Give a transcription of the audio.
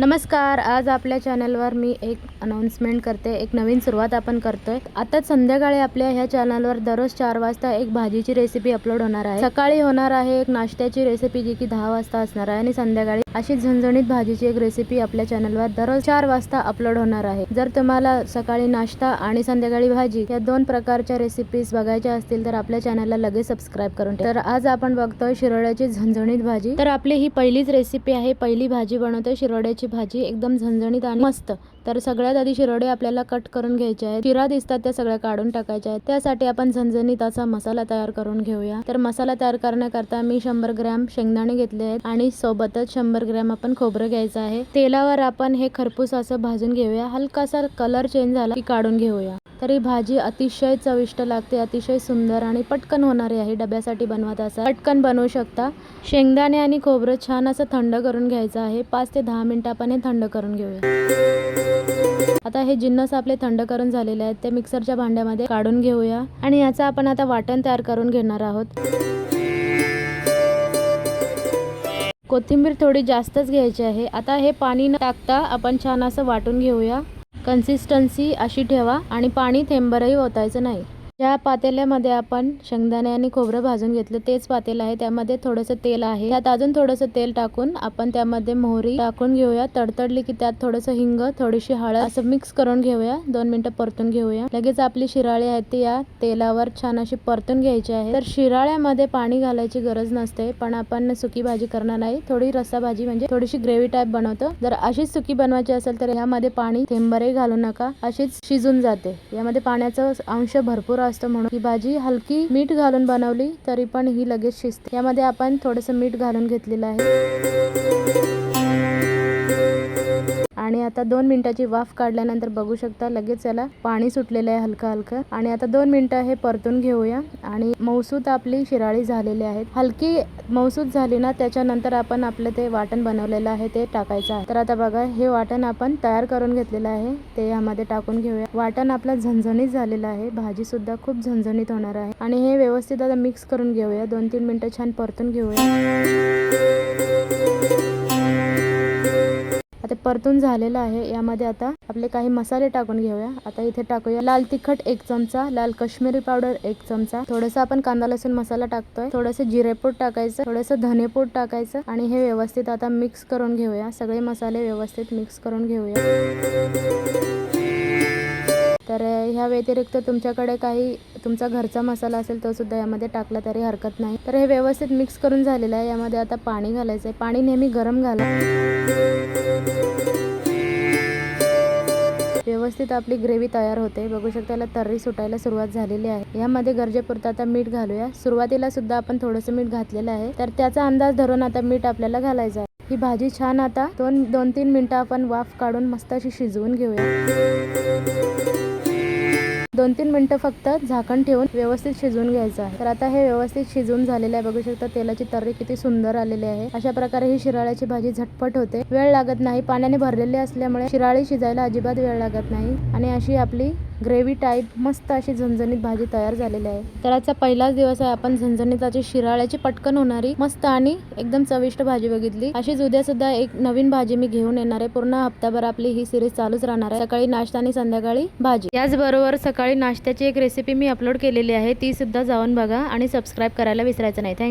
नमस्कार आज आपल्या चॅनलवर मी एक अनाऊन्समेंट करते एक नवीन सुरुवात आपण करतोय. आता संध्याकाळी आपल्या ह्या चॅनलवर दररोज चार वाजता एक भाजीची रेसिपी अपलोड होणार आहे. सकाळी होणार आहे एक नाश्त्याची रेसिपी जी की दहा वाजता असणार आहे आणि संध्याकाळी अशी झणझणीत भाजीची एक रेसिपी आपल्या चॅनलवर दररोज चार वाजता अपलोड होणार आहे. जर तुम्हाला सकाळी नाश्ता आणि संध्याकाळी भाजी या दोन प्रकारच्या रेसिपीज बघायच्या असतील तर आपल्या चॅनलला लगेच सबस्क्राईब करून तर आज आपण बघतोय शिरोड्याची झणझणीत भाजी. तर आपली ही पहिलीच रेसिपी आहे. पहिली भाजी बनवतोय शिरोड्याची भाजी एकदम झणझणीत आणि मस्त. तर सगळ्यात आधी शिरोडे आपल्याला कट करून घ्यायचे आहेत. शिरा दिसतात त्या सगळ्या काढून टाकायच्या आहेत. त्यासाठी आपण झणझणीत असा मसाला तयार करून घेऊया. तर मसाला तयार करण्याकरता मी शंभर ग्रॅम शेंगदाणे घेतले आहेत आणि सोबतच शंभर ग्रॅम आपण खोबरं घ्यायचं आहे. तेलावर आपण हे खरपूस असं भाजून घेऊया. हलकासा कलर चेंज झाला की काढून घेऊया. तर ही भाजी अतिशय चविष्ट लागते अतिशय सुंदर आणि पटकन होणारी आहे. डब्यासाठी बनवत असा पटकन बनवू शकता. शेंगदाणे आणि खोबरं छान असं थंड करून घ्यायचं आहे. पाच ते दहा मिनिटं आपण हे थंड करून घेऊया. आता हे जिन्नस आपले थंड करून झालेले आहेत. ते मिक्सरच्या भांड्यामध्ये काढून घेऊया. आणि याचं आपण आता वाटण तयार करून घेणार आहोत. कोथिंबीर थोडी जास्तच घ्यायची आहे. आता हे पाणी न टाकता आपण छान असं वाटून घेऊया. कन्सिस्टन्सी अशी ठेवा आणि पाणी थेंबरही ओतायचं नाही. ज्या पातेल्यामध्ये आपण शेंगदाणे आणि खोबरं भाजून घेतलं तेच पातेलं आहे. त्यामध्ये थोडंसं तेल आहे. त्यात अजून थोडंसं तेल टाकून आपण त्यामध्ये मोहरी टाकून घेऊया. तडतडली की त्यात थोडंसं हिंग थोडीशी हळद असं मिक्स करून घेऊया. दोन मिनिटं परतून घेऊया. लगेच आपली शिराळी आहेत ती या तेलावर छान अशी परतून घ्यायची आहे. तर शिराळ्यामध्ये पाणी घालायची गरज नसते पण आपण सुकी भाजी करणार नाही. थोडी रस्सा भाजी म्हणजे थोडीशी ग्रेव्ही टाईप बनवतो. जर अशीच सुकी बनवायची असेल तर यामध्ये पाणी थेंबरही घालू नका. अशीच शिजून जाते. यामध्ये पाण्याचा अंश भरपूर असतं म्हणून ही भाजी हलकी मीठ घालून बनवली तरी पण ही लगेच शिजते. यामध्ये आपण थोडंसं मीठ घालून घेतलेलं आहे. आणि आता दोन मिनिटाची वाफ काढल्यानंतर बघू शकता लगेच याला पाणी सुटलेलं आहे हलकं हलकं. आणि आता दोन मिनिटं हे परतून घेऊया. आणि मौसूत आपली शिराळी झालेली आहेत हलकी मौसूत झाली ना त्याच्यानंतर आपण आपलं ते वाटण बनवलेलं आहे ते टाकायचं आहे. तर आता बघा हे वाटण आपण तयार करून घेतलेलं आहे. ते यामध्ये टाकून घेऊया. वाटण आपलं झणझणीत झालेलं आहे. भाजी सुद्धा खूप झणझणीत होणार आहे. आणि हे व्यवस्थित आता मिक्स करून घेऊया. दोन तीन मिनिटं छान परतून घेऊया. परतून झालेलं आहे. यामध्ये आता आपले काही मसाले टाकून घेऊया. आता इथे टाकूया लाल तिखट एक चमचा लाल काश्मीरी पावडर एक चमचा. थोडासा आपण कांदा लसूण मसाला टाकतोय. थोडंसं जिरेपूड टाकायचं थोडंसं धनेपूड टाकायचं आणि हे व्यवस्थित आता मिक्स करून घेऊया. सगळे मसाले व्यवस्थित मिक्स करून घेऊया. तर ह्या व्यतिरिक्त तुमच्याकडे काही तुमचा घरचा मसाला असेल तो सुद्धा यामध्ये टाकला तरी हरकत नाही. तर हे व्यवस्थित मिक्स करून झालेलं आहे. यामध्ये आता पाणी घालायचं आहे पाणी नेहमी गरम घाला. व्यवस्थित आपली ग्रेव्ही तयार होते. बघू शकता याला तर्री सुटायला सुरुवात झालेली आहे. यामध्ये गरजेपुरतं आता मीठ घालूया. सुरुवातीला सुद्धा आपण थोडंसं मीठ घातलेलं आहे. तर त्याचा अंदाज धरून आता मीठ आपल्याला घालायचं आहे. ही भाजी छान आता दोन दोन तीन मिनटं आपण वाफ काढून मस्त अशी शिजवून घेऊया. दोन तीन मिनटं फक्त झाकण ठेवून व्यवस्थित शिजवून घ्यायचं आहे. तर आता हे व्यवस्थित शिजवून झालेलं आहे. बघू शकता तेलाची तर्री किती सुंदर आलेली आहे. अशा प्रकारे ही शिराळ्याची भाजी झटपट होते. वेळ लागत नाही. पाण्याने भरलेली असल्यामुळे शिराळी शिजायला अजिबात वेळ लागत नाही. आणि अशी आपली ग्रेव्ही टाईप मस्त अशी झणझणीत भाजी तयार झालेली आहे. तर आजचा पहिलाच दिवस आहे आपण झणझणीताची शिराळ्याची पटकन होणारी मस्त आणि एकदम चविष्ट भाजी बघितली. अशीच उद्या सुद्धा एक नवीन भाजी मी घेऊन येणार आहे. पूर्ण हप्ताभर आपली ही सिरीज चालूच राहणार आहे. सकाळी नाश्ता आणि संध्याकाळी भाजी. याचबरोबर सकाळी नाश्त्याची एक रेसिपी मी अपलोड केलेली आहे ती सुद्धा जाऊन बघा आणि सबस्क्राईब करायला विसरायचं नाही. थँक्यू